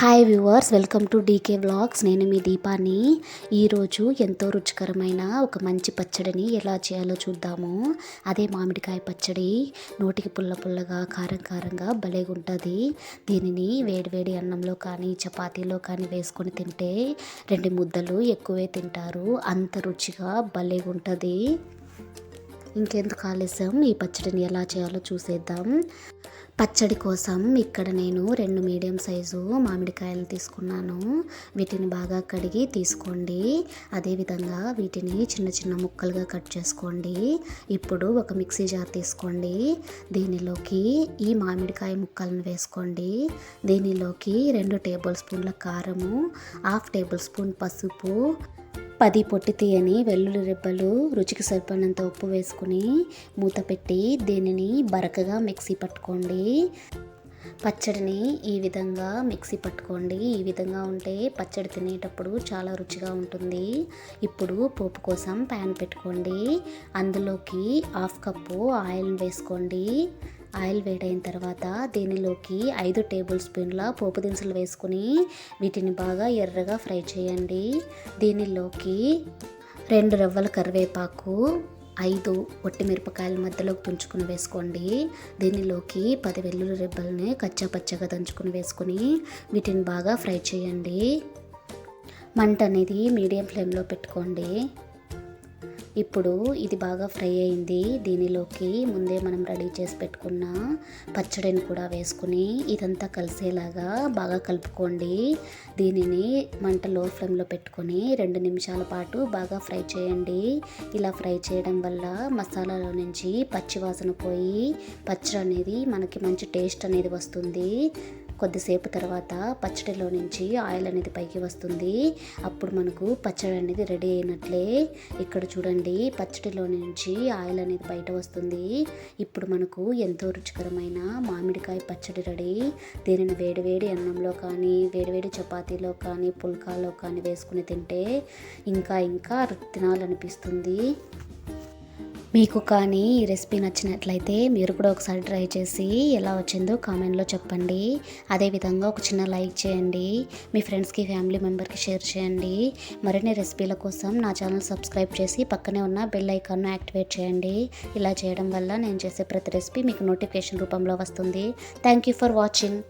Hi viewers welcome to DK vlogs నేను మీ దీపాని. ఈరోజు ఎంతో రుచికరమైన ఒక మంచి పచ్చడిని ఎలా చేయాలో చూద్దాము. అదే మామిడికాయ పచ్చడి. నోటికి పుల్ల పుల్లగా కారం కారంగా భలేగా ఉంటుంది దీనిని వేడివేడి అన్నంలో కానీ చపాతీలో కానీ వేసుకొని తింటే రెండు ముద్దలు ఎక్కువే తింటారు. అంత రుచిగా భలేగుంటుంది ఇంకెందుకు ఆలస్యం? ఈ పచ్చడిని ఎలా చేయాలో చూసేద్దాం. పచ్చడి కోసం ఇక్కడ నేను రెండు మీడియం సైజు మామిడికాయలు తీసుకున్నాను. వీటిని బాగా కడిగి తీసుకోండి. అదేవిధంగా వీటిని చిన్న చిన్న ముక్కలుగా కట్ చేసుకోండి. ఇప్పుడు ఒక మిక్సీ జార్ తీసుకోండి. దీనిలోకి ఈ మామిడికాయ ముక్కలను వేసుకోండి. దీనిలోకి రెండు టేబుల్ స్పూన్ల కారము హాఫ్ టేబుల్ స్పూన్ పసుపు పది పొట్టి తీయని వెల్లుల్లి రెబ్బలు రుచికి సరిపడినంత ఉప్పు వేసుకుని మూత పెట్టి దీనిని బరకగా మిక్సీ పట్టుకోండి. పచ్చడిని ఈ విధంగా మిక్సీ పట్టుకోండి. ఈ విధంగా ఉంటే పచ్చడి తినేటప్పుడు చాలా రుచిగా ఉంటుంది. ఇప్పుడు పోపు కోసం ప్యాన్ పెట్టుకోండి. అందులోకి హాఫ్ కప్పు ఆయిల్ వేసుకోండి. ఆయిల్ వేడైన తర్వాత దీనిలోకి ఐదు టేబుల్ స్పూన్ల పోపు దినుసులు వేసుకుని వీటిని బాగా ఎర్రగా ఫ్రై చేయండి. దీనిలోకి రెండు రవ్వల కరివేపాకు ఐదు ఒట్టి మిరపకాయల మధ్యలోకి తుంచుకుని వేసుకోండి. దీనిలోకి పది వెల్లుల్లి రెబ్బల్ని కచ్చా పచ్చగా దంచుకుని వేసుకుని వీటిని బాగా ఫ్రై చేయండి. మంట అనేది మీడియం ఫ్లేమ్లో పెట్టుకోండి. ఇప్పుడు ఇది బాగా ఫ్రై అయింది. దీనిలోకి ముందే మనం రెడీ చేసి పెట్టుకున్న పచ్చడిని కూడా వేసుకుని ఇదంతా కలిసేలాగా బాగా కలుపుకోండి. దీనిని మంట లో ఫ్లేమ్లో పెట్టుకొని రెండు నిమిషాల పాటు బాగా ఫ్రై చేయండి. ఇలా ఫ్రై చేయడం వల్ల మసాలాలో నుంచి పచ్చివాసన పోయి పచ్చడి అనేది మనకి మంచి టేస్ట్ అనేది వస్తుంది. కొద్దిసేపు తర్వాత పచ్చడిలో నుంచి ఆయిల్ అనేది పైకి వస్తుంది. అప్పుడు మనకు పచ్చడి అనేది రెడీ అయినట్లే. ఇక్కడ చూడండి పచ్చడిలో నుంచి ఆయిల్ అనేది బయట వస్తుంది. ఇప్పుడు మనకు ఎంతో రుచికరమైన మామిడికాయ పచ్చడి రెడీ. దీనిని వేడివేడి అన్నంలో కానీ వేడివేడి చపాతీలో కానీ పుల్కాలో కానీ వేసుకుని తింటే ఇంకా ఇంకా తినాలనిపిస్తుంది మీకు కానీ ఈ రెసిపీ నచ్చినట్లయితే మీరు కూడా ఒకసారి ట్రై చేసి ఎలా వచ్చిందో కామెంట్లో చెప్పండి. అదేవిధంగా ఒక చిన్న లైక్ చేయండి. మీ ఫ్రెండ్స్కి ఫ్యామిలీ మెంబర్కి షేర్ చేయండి. మరిన్ని రెసిపీల కోసం నా ఛానల్ సబ్స్క్రైబ్ చేసి పక్కనే ఉన్న బెల్ ఐకాన్ను యాక్టివేట్ చేయండి. ఇలా చేయడం వల్ల నేను చేసే ప్రతి రెసిపీ మీకు నోటిఫికేషన్ రూపంలో వస్తుంది. Thank you for watching.